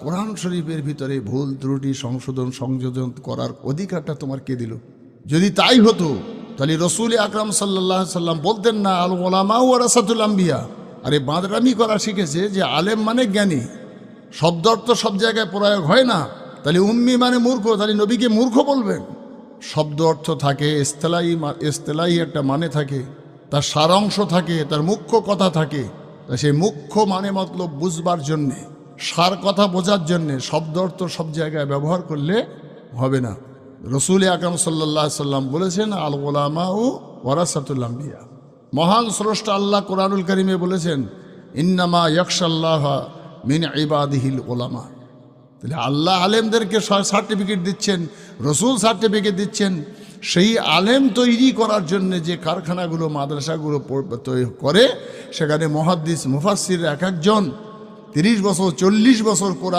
কোরআন শরীফের ভিতরে ভুল, ত্রুটি, সংশোধন, সংযোজন করার অধিকারটা তোমার কে দিল? যদি তাই হতো, তাহলে রসুল আকরাম সাল্লাহ সাল্লাম বলতেন না, আল ওলামা ও রাসাতুল আম্বিয়া। আরে বাঁদরামি করা শিখেছে যে আলেম মানে জ্ঞানী। শব্দ অর্থ সব জায়গায় প্রয়োগ হয় না। তাহলে উম্মি মানে মূর্খ, তাহলে নবীকে মূর্খ বলবেন। শব্দ অর্থ থাকে এস্তেলাই এস্তেলাই একটা মানে থাকে। তার সারাংশ থাকে, তার মুখ্য কথা থাকে। তা সেই মুখ্য মানে মতলব বুঝবার জন্যে। সার কথা বোঝার জন্যে শব্দ অর্থ সব জায়গায় ব্যবহার করলে হবে না। রসুল আকরম সাল্লাহ সাল্লাম বলেছেন, আল ওলামা ও ওয়ারাসাতুল্লাম্বিয়া মহান স্রষ্টা আল্লাহ কোরআনুল করিমে বলেছেন, ইন্নামা ইয়কশাল্লাহ মিন ইবাদিহিল ওলামা তাহলে আল্লাহ আলেমদেরকে সার্টিফিকেট দিচ্ছেন, রসুল সার্টিফিকেট দিচ্ছেন, সেই আলেম তৈরি করার জন্য যে কারখানাগুলো, মাদ্রাসাগুলো করে, সেখানে মহাদ্দিস মুফাসির এক একজন তিরিশ বছর চল্লিশ বছর কোরআন